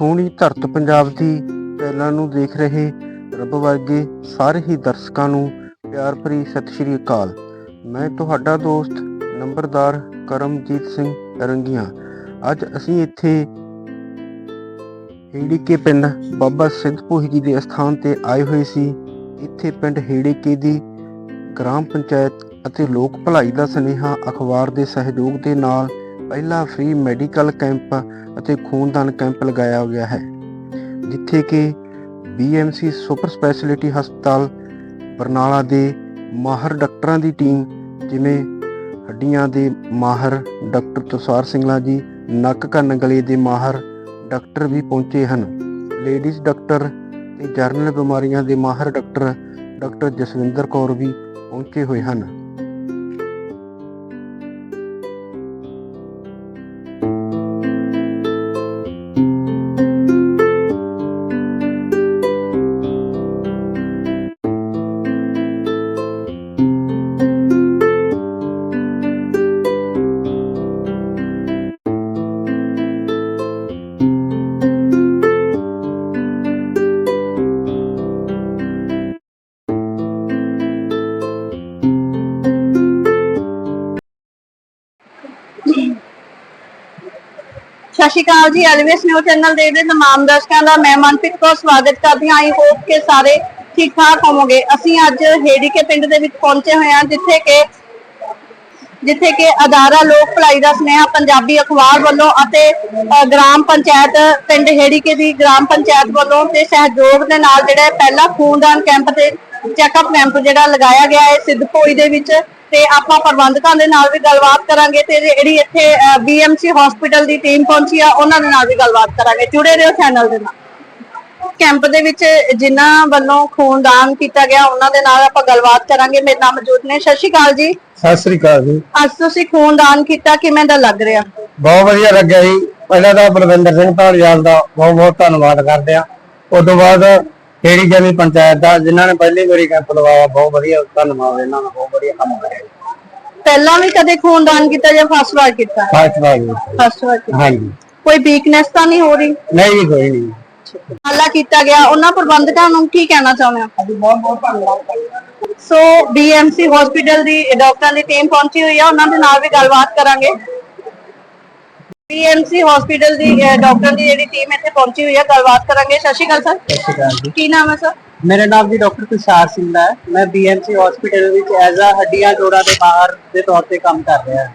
ਸੋਹਣੀ ਧਰਤ ਪੰਜਾਬ ਦੀ ਚੈਨਲ ਨੂੰ ਦੇਖ ਰਹੇ ਰੱਬ ਵਰਗੇ ਸਾਰੇ ਹੀ ਦਰਸ਼ਕਾਂ ਨੂੰ ਪਿਆਰ ਭਰੀ ਸਤਿ ਸ਼੍ਰੀ ਅਕਾਲ। ਮੈਂ ਤੁਹਾਡਾ ਦੋਸਤ, ਨੰਬਰਦਾਰ ਕਰਮਜੀਤ ਸਿੰਘ ਰੰਗੀਆਂ। ਅੱਜ ਅਸੀਂ ਇੱਥੇ ਹੇੜੀਕੇ ਪਿੰਡ ਬਾਬਾ ਸਿੱਧਪੂਹੀ ਜੀ ਦੇ ਅਸਥਾਨ ਤੇ ਆਏ ਹੋਏ ਸੀ। ਇੱਥੇ ਪਿੰਡ ਹੇੜੀਕੇ ਦੀ ਗ੍ਰਾਮ ਪੰਚਾਇਤ ਅਤੇ ਲੋਕ ਭਲਾਈ ਦਾ ਸੁਨੇਹਾ ਅਖਬਾਰ ਦੇ ਸਹਿਯੋਗ ਦੇ ਨਾਲ ਪਹਿਲਾ ਫ੍ਰੀ ਮੈਡੀਕਲ ਕੈਂਪ ਅਤੇ ਖੂਨਦਾਨ ਕੈਂਪ ਲਗਾਇਆ ਗਿਆ ਹੈ, ਜਿੱਥੇ ਕਿ BMC ਸੁਪਰ ਸਪੈਸ਼ਲਿਟੀ ਹਸਪਤਾਲ ਬਰਨਾਲਾ ਦੇ ਮਾਹਰ ਡਾਕਟਰਾਂ ਦੀ ਟੀਮ ਜਿਵੇਂ ਹੱਡੀਆਂ ਦੇ ਮਾਹਰ ਡਾਕਟਰ ਤੁਸਾਰ ਸਿੰਘਲਾ ਜੀ, ਨੱਕ ਕੰਨ ਗਲੇ ਦੇ ਮਾਹਰ ਡਾਕਟਰ ਵੀ ਪਹੁੰਚੇ ਹਨ। ਲੇਡੀਜ਼ ਡਾਕਟਰ ਤੇ ਜਰਨਲ ਬਿਮਾਰੀਆਂ ਦੇ ਮਾਹਰ ਡਾਕਟਰ ਡਾਕਟਰ ਜਸਵਿੰਦਰ ਕੌਰ ਵੀ ਪਹੁੰਚੇ ਹੋਏ ਹਨ। ਸਤਿ ਸ਼੍ਰੀ ਅਕਾਲ ਜੀ ਐਲਵੀਐਸ ਨਿਊਜ਼ ਚੈਨਲ ਦੇ ਦੇ ਤਮਾਮ ਦਰਸ਼ਕਾਂ ਦਾ। ਮੈਂ ਮਨਪ੍ਰੀਤ ਕੌਰ ਸਵਾਗਤ ਕਰਦੀ ਹਾਂ। ਆਈ ਹੋਪ ਕਿ ਸਾਰੇ ਠੀਕ ਠਾਕ ਹੋਵੋਗੇ। ਅਸੀਂ ਅੱਜ ਹੇੜੀਕੇ ਪਿੰਡ ਦੇ ਵਿੱਚ ਪਹੁੰਚੇ ਹੋਏ ਹਾਂ, ਜਿੱਥੇ ਕਿ ਜਿੱਥੇ ਕਿ ਅਦਾਰਾ ਲੋਕ ਭਲਾਈ ਦਾ ਸੁਨੇਹਾ ਪੰਜਾਬੀ ਅਖਬਾਰ ਵੱਲੋਂ ਅਤੇ ਗ੍ਰਾਮ ਪੰਚਾਇਤ ਪਿੰਡ ਹੇੜੀਕੇ ਦੀ ਗ੍ਰਾਮ ਪੰਚਾਇਤ ਵੱਲੋਂ ਤੇ ਸਹਿਯੋਗ ਦੇ ਨਾਲ ਜਿਹੜਾ ਪਹਿਲਾ ਖੂਨਦਾਨ ਕੈਂਪ ਤੇ ਚੈੱਕਅਪ ਕੈਂਪ ਜਿਹੜਾ ਲਗਾਇਆ ਗਿਆ ਹੈ ਸਿੱਧਪੋਈ ਦੇ ਵਿੱਚ। ਤੇ ਆਪਾਂ ਪ੍ਰਬੰਧਕਾਂ ਦੇ ਨਾਲ ਵੀ ਗੱਲਬਾਤ ਕਰਾਂਗੇ ਤੇ ਜਿਹੜੀ ਇੱਥੇ BMC ਹਸਪੀਟਲ ਦੀ ਟੀਮ ਪਹੁੰਚੀ ਆ ਉਹਨਾਂ ਦੇ ਨਾਲ ਵੀ ਗੱਲਬਾਤ ਕਰਾਂਗੇ। ਜੁੜੇ ਰਹੋ ਚੈਨਲ ਦੇ ਨਾਲ। ਕੈਂਪ ਦੇ ਵਿੱਚ ਜਿਨ੍ਹਾਂ ਵੱਲੋਂ ਖੂਨਦਾਨ ਕੀਤਾ ਗਿਆ ਉਹਨਾਂ ਦੇ ਨਾਲ ਆਪਾਂ ਗੱਲਬਾਤ ਕਰਾਂਗੇ। ਮੇਰੇ ਨਾਲ ਮੌਜੂਦ ਨੇ। ਸਤਿ ਸ਼੍ਰੀ ਅਕਾਲ ਜੀ। ਸਤਿ ਸ੍ਰੀ ਅਕਾਲ ਜੀ। ਅੱਜ ਤੁਸੀਂ ਖੂਨਦਾਨ ਕੀਤਾ ਕਿਵੇਂ ਦਾ ਲੱਗ ਰਿਹਾ? ਬਹੁਤ ਵਧੀਆ ਲੱਗਿਆ ਜੀ। ਪਹਿਲਾਂ ਤਾਂ ਬਲਵਿੰਦਰ ਸਿੰਘ ਢਾਲੀਵਾਲ ਦਾ ਬਹੁਤ ਬਹੁਤ ਧੰਨਵਾਦ ਕਰਦੇ ਆ ਉਸ ਤੋਂ ਬਾਅਦ ਕਿਹੜੀ ਜਮੀ ਪੰਚਾਇਤ ਦਾ? ਜਿਨ੍ਹਾਂ ਨੇ ਪਹਿਲੀ ਵਾਰੀ ਕੈਂਪ ਲਵਾਇਆ ਬਹੁਤ ਵਧੀਆ ਧੰਨਵਾਦ ਇਹਨਾਂ ਦਾ ਬਹੁਤ ਵਧੀਆ ਕੰਮ ਕਰਿਆ ਪਹਿਲਾਂ ਵੀ ਕਦੇ ਖੂਨਦਾਨ ਕੀਤਾ ਜਾਂ ਫਸਟ ਵਾਰ ਕੀਤਾ? ਫਾਸਟ ਬਾਈ ਫਸਟ ਵਾਰ ਕੀਤਾ। ਹਾਂਜੀ। ਕੋਈ ਵੀਕਨੈਸ ਤਾਂ ਨਹੀਂ ਹੋ ਰਹੀ? ਨਹੀਂ ਜੀ ਕੋਈ ਨਹੀਂ। ਹਾਲਾ ਕੀਤਾ ਗਿਆ। ਉਹਨਾਂ ਪ੍ਰਬੰਧਕਾਂ ਨੂੰ ਕੀ ਕਹਿਣਾ ਚਾਹੁੰਦੇ ਹੋ? ਅਸੀਂ ਬਹੁਤ ਬਹੁਤ ਧੰਨਵਾਦ ਸੋ BMC ਹਸਪੀਟਲ ਦੀ ਡਾਕਟਰਾਂ ਦੀ ਟੀਮ ਪਹੁੰਚੀ ਹੋਈ ਆ। ਉਹਨਾਂ ਦੇ ਨਾਲ ਵੀ ਗੱਲਬਾਤ ਕਰਾਂਗੇ। BMC ਹਸਪੀਟਲ ਦੀ ਡਾਕਟਰਾਂ ਦੀ ਜਿਹੜੀ ਟੀਮ ਇੱਥੇ ਪਹੁੰਚੀ ਹੋਈ ਆ ਗੱਲਬਾਤ ਕਰਾਂਗੇ। ਸਤਿ ਸ਼੍ਰੀ ਅਕਾਲ ਸਰ। ਕੀ ਨਾਮ ਹੈ ਸਰ? ਮੇਰਾ ਨਾਮ ਜੀ ਡਾਕਟਰ ਤੁਸ਼ਾਰ ਸਿੰਘ ਹੈ। ਮੈਂ ਬੀਐਮਸੀ ਹਸਪੀਟਲ ਵਿੱਚ ਐਜ਼ ਅ ਹੱਡੀਆਂ ਜੋੜਾਂ ਦੇ ਮਾਹਰ ਦੇ ਤੌਰ ਤੇ ਕੰਮ ਕਰ ਰਿਹਾ। ਹਾਂ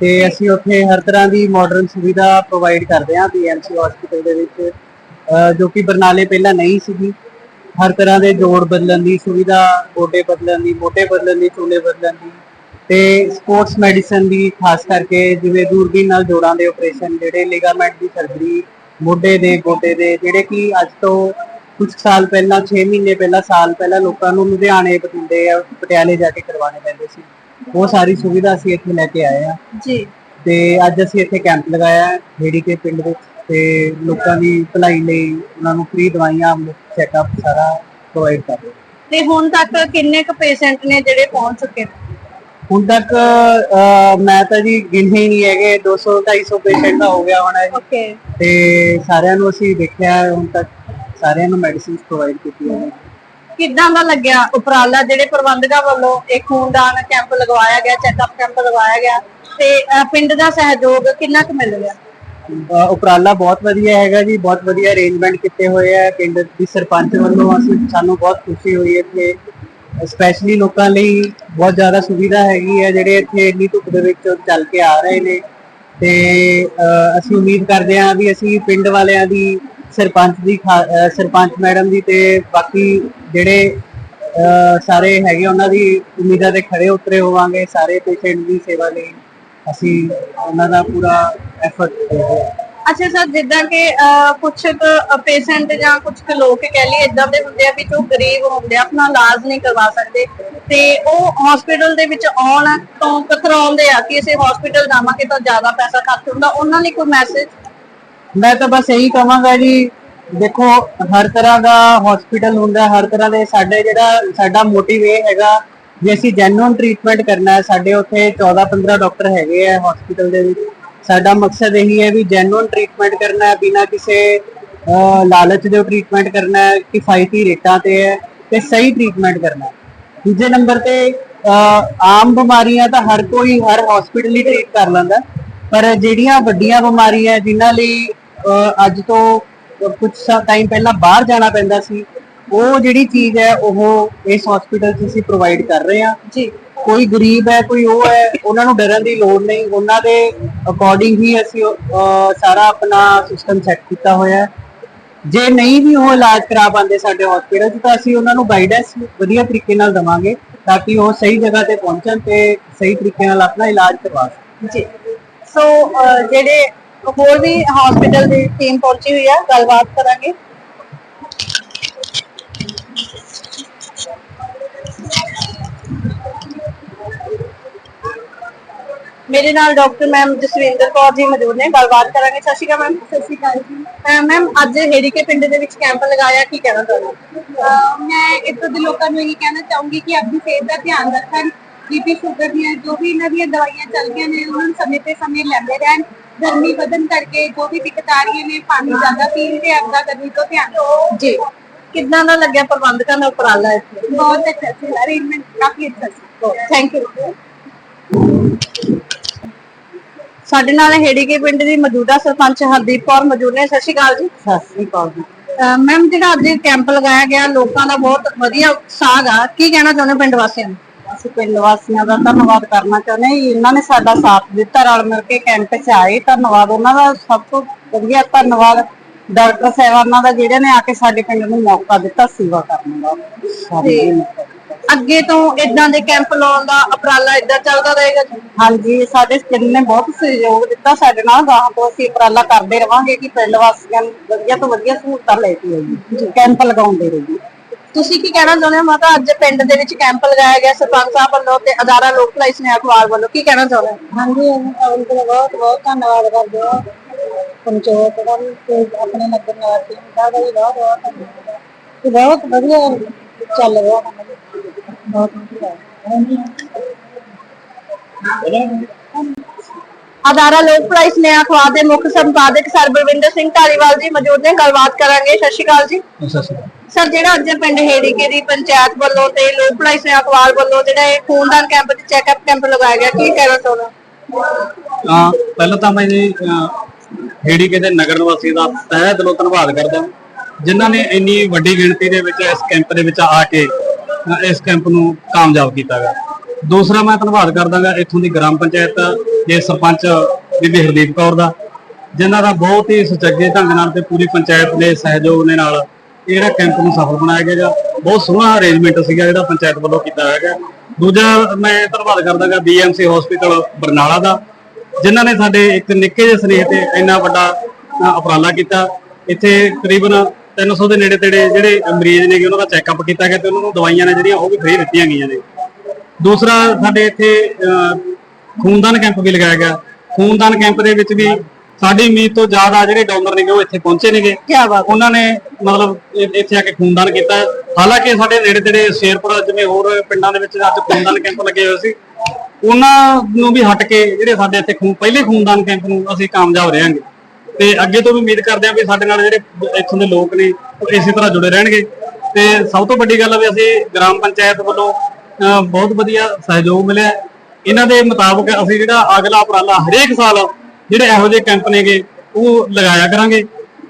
ਤੇ ਅਸੀਂ ਉੱਥੇ ਹਰ ਤਰ੍ਹਾਂ ਦੀ ਮਾਡਰਨ ਸੁਵਿਧਾ ਪ੍ਰੋਵਾਈਡ ਕਰਦੇ ਹਾਂ ਬੀਐਮਸੀ ਹਸਪੀਟਲ ਦੇ ਵਿੱਚ ਜੋ ਕਿ ਬਰਨਾਲੇ ਪਹਿਲਾਂ ਨਹੀਂ ਸੀਗੀ। ਹਰ ਤਰ੍ਹਾਂ ਦੇ ਜੋੜ ਬਦਲਣ ਦੀ ਸੁਵਿਧਾ ਗੋਡੇ ਬਦਲਣ ਦੀ ਮੋਢੇ ਬਦਲਣ ਦੀ ਚੂਲੇ ਬਦਲਣ ਦੀ ਤੇ ਸਪੋਰਟਸ ਮੈਡੀਸਨ ਦੀ ਖਾਸ ਕਰਕੇ ਜਿਵੇਂ ਦੂਰਬੀਨ ਨਾਲ ਜੋੜਾਂ ਦੇ ਆਪਰੇਸ਼ਨ ਜਿਹੜੇ ਲਿਗਾਮੈਂਟ ਦੀ ਸਰਜਰੀ ਮੋਢੇ ਦੇ ਗੋਡੇ ਦੇ ਜਿਹੜੇ ਕਿ ਅੱਜ ਤੋਂ ਕੁਝ ਸਾਲ ਪਹਿਲਾਂ 6 ਮਹੀਨੇ ਪਹਿਲਾਂ ਸਾਲ ਪਹਿਲਾਂ ਲੋਕਾਂ ਨੂੰ ਲੁਧਿਆਣੇ ਬਠਿੰਡੇ ਜਾਂ ਪਟਿਆਲੇ ਜਾ ਕੇ ਕਰਵਾਉਣੇ ਪੈਂਦੇ ਸੀ। ਉਹ ਸਾਰੀ ਸੁਵਿਧਾ ਅਸੀਂ ਇੱਥੇ ਲੈ ਕੇ ਆਏ ਆ। ਜੀ। ਤੇ ਅੱਜ ਅਸੀਂ ਇੱਥੇ ਕੈਂਪ ਲਗਾਇਆ ਹੈ ਜਿਹੜੀ ਕਿ ਪਿੰਡ ਵਿੱਚ ਤੇ ਲੋਕਾਂ ਦੀ ਭਲਾਈ ਲਈ ਉਹਨਾਂ ਨੂੰ ਫ੍ਰੀ ਦਵਾਈਆਂ ਚੈੱਕਅਪ ਸਾਰਾ ਪ੍ਰੋਵਾਈਡ ਕਰ ਰਹੇ। ਤੇ ਹੁਣ ਤੱਕ ਕਿੰਨੇ ਕੁ ਪੇਸ਼ੈਂਟ ਨੇ ਜਿਹੜੇ ਪਹੁੰਚ ਚੁੱਕੇ ਨੇ? ਹੁਣ ਤੱਕ ਅਹ, ਮੈਂ ਤਾਂ ਜੀ ਗਿਣੇ ਹੀ ਨਹੀਂ ਹੈਗੇ 200 250 ਪੇਸ਼ੈਂਟ ਦਾ ਹੋ ਗਿਆ ਹੋਣਾ ਹੈ ਓਕੇ ਤੇ ਸਾਰਿਆਂ ਨੂੰ ਅਸੀਂ ਦੇਖਿਆ ਹੈ ਹੁਣ ਤੱਕ ਸਾਰਿਆਂ ਨੂੰ ਮੈਡੀਸਿਨਸ ਪ੍ਰੋਵਾਈਡ ਕੀਤੀਆਂ ਨੇ ਕਿੱਦਾਂ ਦਾ ਲੱਗਿਆ ਉਪਰਾਲਾ ਜਿਹੜੇ ਪ੍ਰਬੰਧਕਾਂ ਵੱਲੋਂ ਇਹ ਖੂਨਦਾਨ ਕੈਂਪ ਲਗਵਾਇਆ ਗਿਆ ਚੈੱਕਅਪ ਕੈਂਪ ਲਗਵਾਇਆ ਗਿਆ? ਤੇ ਅਹ, ਪਿੰਡ ਦਾ ਸਹਿਯੋਗ ਕਿੰਨਾ ਕੁ ਮਿਲ ਅਹ, ਉਪਰਾਲਾ ਬਹੁਤ ਵਧੀਆ ਹੈਗਾ ਜੀ ਬਹੁਤ ਵਧੀਆ ਅਰੇਂਜਮੈਂਟ ਕੀਤੇ ਹੋਏ ਆ ਪਿੰਡ ਦੀ ਸਰਪੰਚ ਵੱਲੋਂ ਅਸੀਂ ਸਾਨੂੰ ਬਹੁਤ ਖੁਸ਼ੀ ਹੋਈ ਹੈ ਕਿ ਸਪੈਸ਼ਲੀ ਲੋਕਾਂ ਲਈ ਬਹੁਤ ਜ਼ਿਆਦਾ ਸੁਵਿਧਾ ਹੈਗੀ ਹੈ, ਜਿਹੜੇ ਇੱਥੇ ਇੰਨੀ ਧੁੱਪ ਦੇ ਵਿੱਚ ਚੱਲ ਕੇ ਆ ਰਹੇ ਨੇ। ਤੇ ਅਸੀਂ ਉਮੀਦ ਕਰਦੇ ਹਾਂ ਵੀ ਅਸੀਂ ਪਿੰਡ ਵਾਲਿਆਂ ਦੀ, ਸਰਪੰਚ ਦੀ ਖਾ- ਸਰਪੰਚ ਮੈਡਮ ਦੀ ਤੇ ਬਾਕੀ ਜਿਹੜੇ ਸਾਰੇ ਹੈਗੇ ਉਹਨਾਂ ਦੀ ਉਮੀਦਾਂ ਤੇ ਖੜੇ ਉਤਰੇ ਹੋਵਾਂਗੇ, ਸਾਰੇ ਪੇਸ਼ੈਂਟ ਦੀ ਸੇਵਾ ਲਈ ਅਸੀਂ ਉਹਨਾਂ ਦਾ ਪੂਰਾ ਐਫਰਟ ਦੇਵਾਂਗੇ ਅੱਛਾ ਸਰ, ਜਿੱਦਾਂ ਕਿ ਕੁਝ ਪੇਸ਼ੈਂਟ ਜਾਂ ਕੁਝ ਲੋਕ ਕਹਿ ਲਈ ਇਦਾਂ ਦੇ ਹੁੰਦੇ ਆ ਵੀ ਜੋ ਗਰੀਬ ਹੁੰਦੇ ਆ, ਆਪਣਾ ਇਲਾਜ ਨਹੀਂ ਕਰਵਾ ਸਕਦੇ। ਤੇ ਉਹ ਹਸਪੀਟਲ ਦੇ ਵਿੱਚ ਆਉਣ ਤੋਂ ਕਤਰਾਉਂਦੇ ਆ ਕਿ ਅਸੀਂ ਹਸਪੀਟਲ ਜਾਵਾਂਗੇ ਤਾਂ ਜ਼ਿਆਦਾ ਪੈਸਾ ਖਰਚ ਹੁੰਦਾ। ਉਹਨਾਂ ਲਈ ਕੋਈ ਮੈਸੇਜ ਮੈਂ ਤਾਂ ਬਸ ਇਹੀ ਕਹਾਂਗਾ ਜੀ, ਦੇਖੋ, ਹਰ ਤਰ੍ਹਾਂ ਦਾ ਹਸਪੀਟਲ ਹੁੰਦਾ, ਹਰ ਤਰ੍ਹਾਂ ਦੇ ਸਾਡੇ ਜਿਹੜਾ, ਸਾਡਾ ਮੋਟਿਵ ਇਹ ਹੈਗਾ ਵੀ ਅਸੀਂ ਜੈਨੂਇਨ ਟ੍ਰੀਟਮੈਂਟ ਕਰਨਾ ਹੈ। ਸਾਡੇ ਉੱਥੇ 14 15 ਡਾਕਟਰ ਹੈਗੇ ਆ ਹਸਪੀਟਲ ਦੇ ਵਿੱਚ। ਸਾਡਾ ਮਕਸਦ ਇਹੀ ਹੈ ਵੀ ਜੈਨੂਇਨ ਟ੍ਰੀਟਮੈਂਟ ਕਰਨਾ ਹੈ, ਬਿਨਾਂ ਕਿਸੇ ਲਾਲਚ ਦੇ ਟ੍ਰੀਟਮੈਂਟ ਕਰਨਾ ਹੈ, ਕਿਫਾਇਤੀ ਰੇਟਾਂ ਤੇ ਹੈ ਤੇ ਸਹੀ ਟ੍ਰੀਟਮੈਂਟ ਕਰਨਾ ਦੂਜੇ ਨੰਬਰ ਤੇ ਆਮ ਬਿਮਾਰੀਆਂ ਤਾਂ ਹਰ ਕੋਈ ਹਰ ਹਸਪੀਟਲ ਹੀ ਟ੍ਰੀਟ ਕਰ ਲੈਂਦਾ ਪਰ ਜਿਹੜੀਆਂ ਵੱਡੀਆਂ ਬਿਮਾਰੀਆਂ ਜਿਨ੍ਹਾਂ ਲਈ ਅੱਜ ਤੋਂ ਕੁਝ ਟਾਈਮ ਪਹਿਲਾਂ ਬਾਹਰ ਜਾਣਾ ਪੈਂਦਾ ਸੀ, ਉਹ ਜਿਹੜੀ ਚੀਜ਼ ਹੈ, ਉਹ ਇਸ ਹਸਪੀਟਲ 'ਚ ਅਸੀਂ ਪ੍ਰੋਵਾਈਡ ਕਰ ਰਹੇ ਹਾਂ। ਜੀ। ਕੋਈ ਗਰੀਬ ਹੈ ਕੋਈ ਉਹ ਹੈ ਉਹਨਾਂ ਨੂੰ ਡਰਨ ਦੀ ਲੋੜ ਨਹੀਂ। ਉਹਨਾਂ ਦੇ ਅਕੋਰਡਿੰਗ ਹੀ ਅਸੀਂ ਅਹ, ਸਾਰਾ ਆਪਣਾ ਸਿਸਟਮ ਸੈੱਟ ਕੀਤਾ ਹੋਇਆ ਹੈ। ਜੇ ਨਹੀਂ ਵੀ ਉਹ ਇਲਾਜ ਕਰਾ ਪਾਉਂਦੇ ਸਾਡੇ ਹਸਪੀਟਲ 'ਚ ਤਾਂ ਅਸੀਂ ਉਹਨਾਂ ਨੂੰ ਗਾਈਡੈਂਸ ਵਧੀਆ ਤਰੀਕੇ ਨਾਲ ਦਵਾਂਗੇ ਤਾਂ ਕਿ ਉਹ ਸਹੀ ਜਗ੍ਹਾ ਤੇ ਪਹੁੰਚਣ ਤੇ ਸਹੀ ਤਰੀਕੇ ਨਾਲ ਆਪਣਾ ਇਲਾਜ ਕਰਵਾ ਸਕਣ। ਜੀ। ਸੋ ਜਿਹੜੇ ਹੋਰ ਵੀ ਹਸਪੀਟਲ ਦੀ ਟੀਮ ਪਹੁੰਚੀ ਹੋਈ ਆ ਗੱਲਬਾਤ ਕਰਾਂਗੇ। ਮੇਰੇ ਨਾਲ ਡਾਕਟਰ ਮੈਮ ਜਸਵਿੰਦਰ ਕੌਰ ਜੀ ਮੌਜੂਦ ਨੇ ਗੱਲਬਾਤ ਕਰਾਂਗੇ। ਸਤਿ ਸ਼੍ਰੀ ਅਕਾਲ ਮੈਮ। ਸਤਿ ਸ਼੍ਰੀ ਅਕਾਲ ਜੀ। ਮੈਮ ਅੱਜ ਹੇੜੀਕੇ ਪਿੰਡ ਦੇ ਵਿੱਚ ਕੈਂਪ ਲਗਾਇਆ ਕੀ ਕਹਿਣਾ ਅਹ ਮੈਂ ਇੱਥੋਂ ਦੇ ਲੋਕਾਂ ਨੂੰ ਇਹ ਕਹਿਣਾ ਚਾਹੂੰਗੀ ਕਿ ਆਪਣੀ ਸਿਹਤ ਦਾ ਧਿਆਨ ਰੱਖਣ ਬੀਪੀ ਸ਼ੂਗਰ ਦੀਆਂ ਜੋ ਵੀ ਇਹਨਾਂ ਦੀਆਂ ਦਵਾਈਆਂ ਚੱਲਦੀਆਂ ਨੇ ਉਹਨਾਂ ਨੂੰ ਸਮੇਂ ਤੇ ਸਮੇਂ ਲੈਂਦੇ ਰਹਿਣ ਗਰਮੀ ਵਧਣ ਕਰਕੇ ਜੋ ਵੀ ਦਿੱਕਤ ਆ ਰਹੀਆਂ ਨੇ ਪਾਣੀ ਜ਼ਿਆਦਾ ਪੀਣ ਤੇ ਆਪਦਾ ਗਰਮੀ ਤੋਂ ਧਿਆਨ ਜੀ। ਕਿੱਦਾਂ ਦਾ ਲੱਗਿਆ ਪ੍ਰਬੰਧਕਾਂ ਦਾ ਉਪਰਾਲਾ ਇੱਥੇ? ਬਹੁਤ ਅੱਛਾ ਸੀ। ਅਰੇਂਜਮੈਂਟ ਕਾਫੀ ਅੱਛਾ ਸੀ। ਥੈਂਕ ਯੂ ਸਾਡੇ ਨਾਲ ਹੇੜੀਕੇ ਪਿੰਡ ਦੀ ਮੌਜੂਦਾ ਸਰਪੰਚ ਹਰਦੀਪ ਕੌਰ ਮੌਜੂਦ ਨੇ। ਸਤਿ ਸ਼੍ਰੀ ਅਕਾਲ ਜੀ। ਸਤਿ ਸ੍ਰੀ ਅਕਾਲ ਜੀ। ਮੈਮ ਜਿਹੜਾ ਅੱਜ ਕੈਂਪ ਲਗਾਇਆ ਗਿਆ ਲੋਕਾਂ ਦਾ ਬਹੁਤ ਵਧੀਆ ਉਤਸ਼ਾਹ ਆ। ਕੀ ਕਹਿਣਾ ਚਾਹੁੰਦੇ ਹੋ ਪਿੰਡ ਵਾਸੀਆਂ ਨੂੰ? ਅਸੀਂ ਪਿੰਡ ਵਾਸੀਆਂ ਦਾ ਧੰਨਵਾਦ ਕਰਨਾ ਚਾਹੁੰਦੇ ਹਾਂ ਇਹਨਾਂ ਨੇ ਸਾਡਾ ਸਾਥ ਦਿੱਤਾ ਰਲ ਮਿਲ ਕੇ ਕੈਂਪ 'ਚ ਆਏ। ਧੰਨਵਾਦ। ਉਹਨਾਂ ਦਾ ਸਭ ਤੋਂ ਵਧੀਆ ਧੰਨਵਾਦ ਡਾਕਟਰ ਸਾਹਿਬਾਨਾਂ ਦਾ ਜਿਹੜੇ ਨੇ ਆ ਕੇ ਸਾਡੇ ਪਿੰਡ ਨੂੰ ਮੌਕਾ ਦਿੱਤਾ ਸੇਵਾ ਕਰਨ ਦਾ। ਤੇ ਅੱਗੇ ਤੋਂ ਇਦਾਂ ਦੇ ਕੈਂਪ ਲਾਉਣ ਦਾ ਉਪਰਾਲਾ ਇਦਾਂ ਚੱਲਦਾ ਰਹੇਗਾ ਜੀ? ਹਾਂਜੀ ਸਾਡੇ ਪਿੰਡ ਨੇ ਬਹੁਤ ਸਹਿਯੋਗ ਦਿੱਤਾ ਸਾਡੇ ਨਾਲ ਗਾਹਾਂ ਤੋਂ ਅਸੀਂ ਉਪਰਾਲਾ ਕਰਦੇ ਰਵਾਂਗੇ ਕਿ ਪਿੰਡ ਵਾਸੀਆਂ ਨੂੰ ਵਧੀਆ ਤੋਂ ਵਧੀਆ ਸਹੂਲਤਾਂ ਲੈ ਕੇ ਆਈਏ ਕੈਂਪ ਲਗਾਉਂਦੇ ਰਹੀਏ। ਤੁਸੀਂ ਕੀ ਕਹਿਣਾ ਚਾਹੁੰਦੇ ਹੋ? ਮਾਤਾ ਅੱਜ ਪਿੰਡ ਦੇ ਵਿੱਚ ਕੈਂਪ ਲਗਾਇਆ ਗਿਆ ਸਰਪੰਚ ਸਾਹਿਬ ਵੱਲੋਂ ਤੇ ਅਦਾਰਾ ਲੋਕ ਭਲਾਈ ਸਨੇਹਾ ਅਖਬਾਰ ਵੱਲੋਂ ਕੀ ਕਹਿਣਾ ਚਾਹੁੰਦੇ ਹੋ? ਹਾਂਜੀ ਅਸੀਂ ਬਹੁਤ ਬਹੁਤ ਧੰਨਵਾਦ ਕਰਦੇ ਹਾਂ। ਪੰਚਾਇਤ ਦਾ ਵੀ ਤੇ ਆਪਣੇ ਨਗਰ ਨਿਵਾਸੀ ਦਾ ਵੀ ਬਹੁਤ ਬਹੁਤ ਧੰਨਵਾਦ। ਬਹੁਤ ਵਧੀਆ ਚੱਲ ਰਿਹਾ ਕੰਮ ਬਹੁਤ ਅਦਾਰਾ ਲੋਕ ਭਲਾਈ ਸਨੇਹਾ ਅਖਬਾਰ ਦੇ ਮੁੱਖ ਸੰਪਾਦਕ ਸਰ ਬਲਵਿੰਦਰ ਸਿੰਘ ਢਾਲੀਵਾਲ ਜੀ ਮੌਜੂਦ ਨੇ ਗੱਲਬਾਤ ਕਰਾਂਗੇ। ਸਤਿ ਸ਼੍ਰੀ ਅਕਾਲ ਜੀ। ਸਰ ਜਿਹੜਾ ਅੱਜ ਪਿੰਡ ਹੇੜੀਕੇ ਦੀ ਪੰਚਾਇਤ ਵੱਲੋਂ ਤੇ ਲੋਕ ਭਲਾਈ ਸਨੇਹਾ ਅਖਬਾਰ ਵੱਲੋਂ ਜਿਹੜਾ ਇਹ ਖੂਨਦਾਨ ਕੈਂਪ ਤੇ ਚੈੱਕਅਪ ਕੈਂਪ ਲਗਾਇਆ ਗਿਆ ਕੀ ਕਹਿਣਾ ਚਾਹੁੰਦੇ ਹੋ ਪਹਿਲਾਂ ਤਾਂ ਮੈਂ ਜੀ ਹੇੜੀਕੇ ਦੇ ਨਗਰ ਨਿਵਾਸੀ ਦਾ ਤਹਿ ਦਿਲੋਂ ਧੰਨਵਾਦ ਕਰਦਾ ਜਿਨ੍ਹਾਂ ਨੇ ਇੰਨੀ ਵੱਡੀ ਗਿਣਤੀ ਦੇ ਵਿੱਚ ਇਸ ਕੈਂਪ ਦੇ ਵਿੱਚ ਆ ਕੇ ਇਸ ਕੈਂਪ ਨੂੰ ਕਾਮਯਾਬ ਕੀਤਾ ਗਾ ਦੂਸਰਾ ਮੈਂ ਧੰਨਵਾਦ ਕਰਦਾਗਾ ਇੱਥੋਂ ਦੀ ਗ੍ਰਾਮ ਪੰਚਾਇਤ ਦੇ ਸਰਪੰਚ ਬੀਬੀ ਹਰਦੀਪ ਕੌਰ ਦਾ, ਜਿਨ੍ਹਾਂ ਦਾ ਬਹੁਤ ਹੀ ਸੁਚੱਜੇ ਢੰਗ ਨਾਲ ਤੇ ਪੂਰੀ ਪੰਚਾਇਤ ਦੇ ਸਹਿਯੋਗ ਦੇ ਨਾਲ ਇਹ ਜਿਹੜਾ ਕੈਂਪ ਨੂੰ ਸਫਲ ਬਣਾਇਆ ਗਿਆ ਬਹੁਤ ਸੋਹਣਾ ਅਰੇਂਜਮੈਂਟ ਸੀਗਾ ਜਿਹੜਾ ਪੰਚਾਇਤ ਵੱਲੋਂ ਕੀਤਾ ਹੈਗਾ ਦੂਜਾ ਮੈਂ ਧੰਨਵਾਦ ਕਰਦਾਗਾ ਬੀਐਮਸੀ ਹਸਪੀਟਲ ਬਰਨਾਲਾ ਦਾ, ਜਿਨ੍ਹਾਂ ਨੇ ਸਾਡੇ ਇੱਕ ਨਿੱਕੇ ਜਿਹੇ ਸਨੇਹ ਤੇ ਇੰਨਾ ਵੱਡਾ ਉਪਰਾਲਾ ਕੀਤਾ। ਇੱਥੇ ਤਕਰੀਬਨ 300 ਦੇ ਨੇੜੇ ਤੇੜੇ ਜਿਹੜੇ ਮਰੀਜ਼ ਨੇਗੇ ਉਹਨਾਂ ਦਾ ਚੈੱਕਅਪ ਕੀਤਾ ਗਿਆ ਤੇ ਉਹਨਾਂ ਨੂੰ ਦਵਾਈਆਂ ਨੇ ਜਿਹੜੀਆਂ ਉਹ ਵੀ ਫ੍ਰੀ ਦਿੱਤੀਆਂ ਗਈਆਂ ਨੇ। ਦੂਸਰਾ ਸਾਡੇ ਇੱਥੇ ਖੂਨਦਾਨ ਕੈਂਪ ਵੀ ਲਗਾਇਆ ਗਿਆ। ਖੂਨਦਾਨ ਕੈਂਪ ਦੇ ਵਿੱਚ ਵੀ ਸਾਡੀ ਉਮੀਦ ਤੋਂ ਜ਼ਿਆਦਾ ਜਿਹੜੇ ਡੋਨਰ ਨੇਗੇ ਉਹ ਇੱਥੇ ਪਹੁੰਚੇ ਨੇਗੇ ਕੀ ਬਾਤ ਉਹਨਾਂ ਨੇ ਮਤਲਬ ਇੱਥੇ ਆ ਕੇ ਖੂਨਦਾਨ ਕੀਤਾ। ਹਾਲਾਂਕਿ ਸਾਡੇ ਨੇੜੇ ਤੇੜੇ ਸ਼ੇਰਪੁਰ ਜਿਵੇਂ ਹੋਰ ਪਿੰਡਾਂ ਦੇ ਵਿੱਚ ਅੱਜ ਖੂਨਦਾਨ ਕੈਂਪ ਲੱਗੇ ਹੋਏ ਸੀ। ਉਹਨਾਂ ਨੂੰ ਵੀ ਹਟ ਕੇ ਜਿਹੜੇ ਸਾਡੇ ਇੱਥੇ ਖੂਨ ਪਹਿਲੇ ਖੂਨਦਾਨ ਕੈਂਪ ਨੂੰ ਅਸੀਂ ਕਾਮਯਾਬ ਰਹਾਂਗੇ। ਤੇ ਅੱਗੇ ਤੋਂ ਵੀ ਉਮੀਦ ਕਰਦੇ ਹਾਂ ਵੀ ਸਾਡੇ ਨਾਲ ਜਿਹੜੇ ਇੱਥੋਂ ਦੇ ਲੋਕ ਨੇ ਉਹ ਇਸੇ ਤਰ੍ਹਾਂ ਜੁੜੇ ਰਹਿਣਗੇ। ਤੇ ਸਭ ਤੋਂ ਵੱਡੀ ਗੱਲ ਹੈ ਵੀ ਅਸੀਂ ਗ੍ਰਾਮ ਪੰਚਾਇਤ ਵੱਲੋਂ ਬਹੁਤ ਵਧੀਆ ਸਹਿਯੋਗ ਮਿਲਿਆ। ਇਹਨਾਂ ਦੇ ਮੁਤਾਬਕ ਅਸੀਂ ਜਿਹੜਾ ਅਗਲਾ ਉਪਰਾਲਾ ਹਰੇਕ ਸਾਲ ਜਿਹੜੇ ਇਹੋ ਜਿਹੇ ਕੈਂਪ ਨੇਗੇ, ਉਹ ਲਗਾਇਆ ਕਰਾਂਗੇ।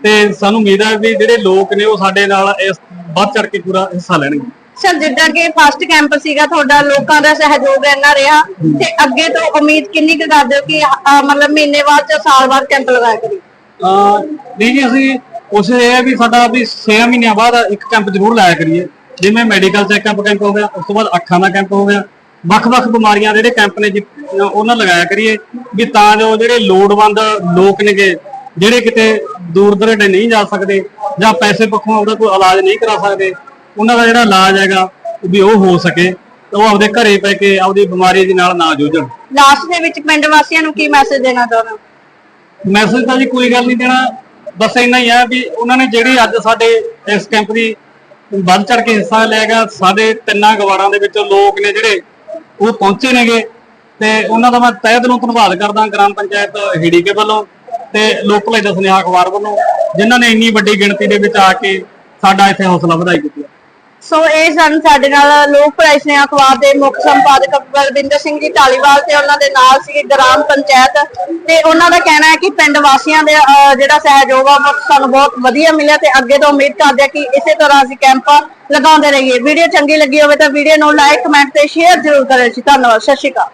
ਤੇ ਸਾਨੂੰ ਉਮੀਦ ਹੈ ਵੀ ਜਿਹੜੇ ਲੋਕ ਨੇ ਉਹ ਸਾਡੇ ਨਾਲ ਇਸ ਵੱਧ ਚੜ ਕੇ ਪੂਰਾ ਹਿੱਸਾ ਲੈਣਗੇ। ਸਰ ਜਿੱਦਾਂ ਕਿ ਫਸਟ ਕੈਂਪ ਸੀਗਾ, ਤੁਹਾਡਾ ਲੋਕਾਂ ਦਾ ਸਹਿਯੋਗ ਇੰਨਾ ਰਿਹਾ। ਤੇ ਅੱਗੇ ਤੋਂ ਉਮੀਦ ਕਿੰਨੀ ਕੁ ਕਰਦੇ ਹੋ ਕਿ ਮਤਲਬ ਮਹੀਨੇ ਬਾਅਦ ਜਾਂ ਸਾਲ ਬਾਅਦ ਕੈਂਪ ਲਗਾਇਆ ਕਰੀ ਨਹੀਂ ਜੀ, ਅਸੀਂ ਕੋਸ਼ਿਸ਼ ਇਹ ਹੈ ਵੀ ਸਾਡਾ ਵੀ 6 ਮਹੀਨਿਆਂ ਬਾਅਦ ਇੱਕ ਕੈਂਪ ਜ਼ਰੂਰ ਲਾਇਆ ਕਰੀਏ। ਜਿਵੇਂ ਮੈਡੀਕਲ ਚੈੱਕਅਪ ਕੈਂਪ ਹੋ ਗਿਆ, ਉਸ ਤੋਂ ਬਾਅਦ ਅੱਖਾਂ ਦਾ ਕੈਂਪ ਹੋ ਗਿਆ। ਵੱਖ-ਵੱਖ ਬਿਮਾਰੀਆਂ ਦੇ ਜਿਹੜੇ ਕੈਂਪ ਨੇ ਉਹਨਾਂ ਲਗਾਇਆ ਕਰੀਏ ਵੀ ਤਾਂ ਜੋ ਜਿਹੜੇ ਲੋੜਵੰਦ ਲੋਕ ਨੇਗੇ, ਜਿਹੜੇ ਕਿਤੇ ਦੂਰ ਦਰੇਡੇ ਨਹੀਂ ਜਾ ਸਕਦੇ ਜਾਂ ਪੈਸੇ ਪੱਖੋਂ ਉਹਦਾ ਕੋਈ ਇਲਾਜ ਨਹੀਂ ਕਰਾ ਸਕਦੇ, ਉਹਨਾਂ ਦਾ ਜਿਹੜਾ ਇਲਾਜ ਹੈਗਾ ਵੀ ਉਹ ਹੋ ਸਕੇ ਤੇ ਉਹ ਆਪਦੇ ਘਰੇ ਪੈ ਕੇ ਆਪਦੀ ਬਿਮਾਰੀ ਦੇ ਨਾਲ ਨਾ ਜੂਝਣ। ਲਾਸਟ ਦੇ ਵਿੱਚ ਪਿੰਡ ਵਾਸੀਆਂ ਨੂੰ ਕੀ ਮੈਸੇਜ ਦੇਣਾ ਚਾਹੁੰਦਾ ਮੈਸੇਜ ਤਾਂ ਜੀ ਕੋਈ ਗੱਲ ਨਹੀਂ ਦੇਣਾ। ਬਸ ਇੰਨਾ ਹੀ ਹੈ ਵੀ ਉਹਨਾਂ ਨੇ ਜਿਹੜੀ ਅੱਜ ਸਾਡੇ ਇਸ ਕੈਂਪ ਦੀ ਵੱਧ ਚੜ ਕੇ ਹਿੱਸਾ ਲਿਆਗਾ ਸਾਡੇ ਤਿੰਨਾਂ ਗਵਾਰਾਂ ਦੇ ਵਿੱਚੋਂ ਲੋਕ ਨੇ ਜਿਹੜੇ, ਉਹ ਪਹੁੰਚੇ ਨੇਗੇ। ਤੇ ਉਹਨਾਂ ਦਾ ਮੈਂ ਤਹਿ ਦਿਲੋਂ ਧੰਨਵਾਦ ਕਰਦਾ ਗ੍ਰਾਮ ਪੰਚਾਇਤ ਹੀੜੀਕੇ ਵੱਲੋਂ ਤੇ ਲੋਕ ਭਲਾਈ ਦਾ ਸੁਨੇਹਾ ਅਖਬਾਰ ਵੱਲੋਂ, ਜਿਨ੍ਹਾਂ ਨੇ ਇੰਨੀ ਵੱਡੀ ਗਿਣਤੀ ਦੇ ਵਿੱਚ ਆ ਕੇ ਸਾਡਾ ਇੱਥੇ ਹੌਸਲਾ ਵਧਾਈ ਕੀਤੀ ਸੋ ਇਹ ਸਨ ਸਾਡੇ ਨਾਲ ਲੋਕ ਭਲਾਈ ਅਖਬਾਰ ਦੇ ਮੁੱਖ ਸੰਪਾਦਕ ਬਲਵਿੰਦਰ ਸਿੰਘ ਜੀ ਢਾਲੀਵਾਲ ਤੇ ਉਹਨਾਂ ਦੇ ਨਾਲ ਸੀ ਗ੍ਰਾਮ ਪੰਚਾਇਤ। ਤੇ ਉਹਨਾਂ ਦਾ ਕਹਿਣਾ ਹੈ ਕਿ ਪਿੰਡ ਵਾਸੀਆਂ ਦੇ ਜਿਹੜਾ ਸਹਿਯੋਗ ਆ ਸਾਨੂੰ ਬਹੁਤ ਵਧੀਆ ਮਿਲਿਆ ਤੇ ਅੱਗੇ ਤੋਂ ਉਮੀਦ ਕਰਦੇ ਹਾਂ ਕਿ ਇਸੇ ਤਰ੍ਹਾਂ ਅਸੀਂ ਕੈਂਪ ਲਗਾਉਂਦੇ ਰਹੀਏ। ਵੀਡੀਓ ਚੰਗੀ ਲੱਗੀ ਹੋਵੇ ਤਾਂ ਵੀਡੀਓ ਨੂੰ ਲਾਈਕ, ਕਮੈਂਟ ਤੇ ਸ਼ੇਅਰ ਜ਼ਰੂਰ ਕਰਿਓ ਜੀ। ਧੰਨਵਾਦ। ਸਤਿ ਸ਼੍ਰੀ ਅਕਾਲ।